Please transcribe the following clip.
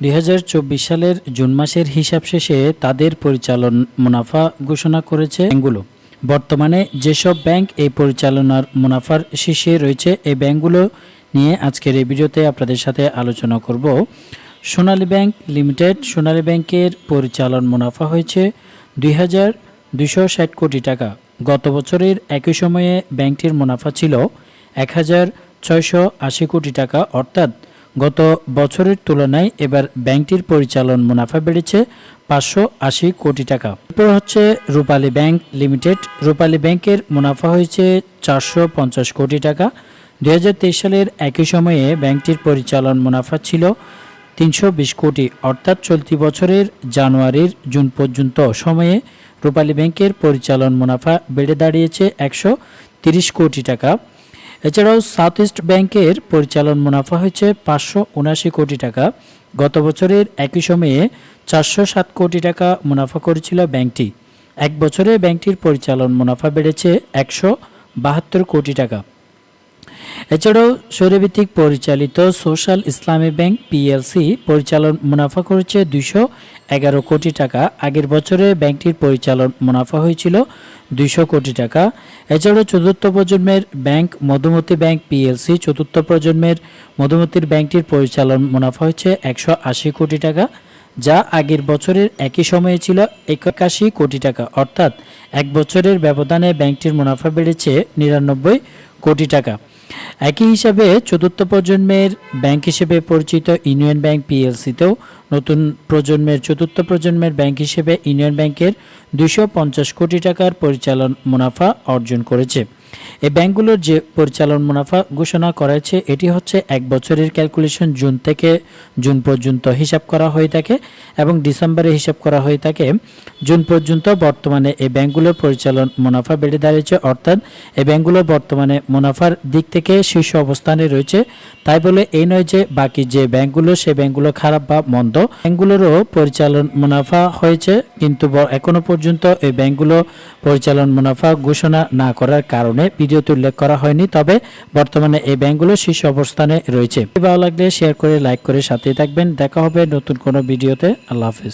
দুই হাজার চব্বিশ সালের জুন মাসের হিসাব শেষে তাদের পরিচালন মুনাফা ঘোষণা করেছে ব্যাংকগুলো। বর্তমানে যেসব ব্যাংক এই পরিচালনার মুনাফার শীর্ষে রয়েছে, এই ব্যাংকগুলো নিয়ে আজকের এই ভিডিওতে আপনাদের সাথে আলোচনা করব। সোনালী ব্যাংক লিমিটেড, সোনালী ব্যাংকের পরিচালন মুনাফা হয়েছে দুই হাজার দুইশো ষাট কোটি টাকা। গত বছরের একই সময়ে ব্যাংকটির মুনাফা ছিল এক হাজার ছয়শো আশি কোটি টাকা, অর্থাৎ গত বছরের তুলনায় এবার ব্যাংকটির পরিচালন মুনাফা বেড়েছে পাঁচশো আশি কোটি টাকা। এরপর হচ্ছে রূপালী ব্যাংক লিমিটেড। রূপালী ব্যাংকের মুনাফা হয়েছে চারশো পঞ্চাশ কোটি টাকা। দুই হাজার তেইশ সালের একই সময়ে ব্যাংকটির পরিচালন মুনাফা ছিল তিনশো বিশ কোটি। অর্থাৎ চলতি বছরের জানুয়ারির জুন পর্যন্ত সময়ে রূপালী ব্যাংকের পরিচালন মুনাফা বেড়ে দাঁড়িয়েছে একশো কোটি টাকা। এছাড়াও সাউথ ইস্ট ব্যাংকের পরিচালন মুনাফা হয়েছে পাঁচশো উনাশি কোটি টাকা। গত বছরের একই সময়ে চারশো সাত কোটি টাকা মুনাফা করেছিল ব্যাংকটি। এক বছরে ব্যাংকটির পরিচালন মুনাফা বেড়েছে একশো বাহাত্তর কোটি টাকা। এছাড়াও সৌরভিত্তিক পরিচালিত সোশ্যাল ইসলামী ব্যাংক পিএলসি পরিচালন মুনাফা করেছে দুইশো এগারো কোটি টাকা। আগের বছরে ব্যাংকটির পরিচালন মুনাফা হয়েছিল দুইশো কোটি টাকা। এছাড়াও চতুর্থ প্রজন্মের ব্যাংক মধুমতি ব্যাংক পিএলসি চতুর্থ প্রজন্মের মধুমতির ব্যাংকটির পরিচালন মুনাফা হয়েছে একশো আশি কোটি টাকা, যা আগের বছরের একই সময়ে ছিল একাশি কোটি টাকা। অর্থাৎ এক বছরের ব্যবধানে ব্যাংকটির মুনাফা বেড়েছে নিরানব্বই কোটি টাকা। একই হিসাবে চতুর্থ প্রজন্মের ব্যাংক হিসেবে পরিচিত ইউনিয়ন ব্যাংক পিএলসিতেও নতুন প্রজন্মের চতুর্থ প্রজন্মের ব্যাংক হিসেবে ইউনিয়ন ব্যাংকের দুশো কোটি টাকার পরিচালন মুনাফা অর্জন করেছে। এই ব্যাংকগুলোর যে পরিচালন মুনাফা ঘোষণা করা হয়েছে এটি হচ্ছে এক বছরের ক্যালকুলেশন জুন থেকে জুন পর্যন্ত হিসাব করা হয়ে থাকে এবং ডিসেম্বরে হিসাব করা হয়ে থাকে। জুন পর্যন্ত বর্তমানে এই ব্যাংকগুলোর পরিচালন মুনাফা বেড়ে দাঁড়িয়েছে, অর্থাৎ এই ব্যাংকগুলো বর্তমানে মুনাফার দিক থেকে শীর্ষ অবস্থানে রয়েছে। তাই বলে এই নয় যে বাকি যে ব্যাংকগুলো সেই ব্যাংকগুলো খারাপ বা মন্দ, ব্যাংকগুলোরও পরিচালন মুনাফা হয়েছে। কিন্তু এখনও পর্যন্ত এই ব্যাংকগুলো পরিচালন মুনাফা ঘোষণা না করার কারণে ভিডিওতে উল্লেখ করা হয়নি, তবে বর্তমানে এই ব্যাংকগুলো শীর্ষ অবস্থানে রয়েছে। ভালো লাগলে শেয়ার করে লাইক করে সাথেই থাকবেন। দেখা হবে নতুন কোনো ভিডিওতে। আল্লাহ হাফিজ।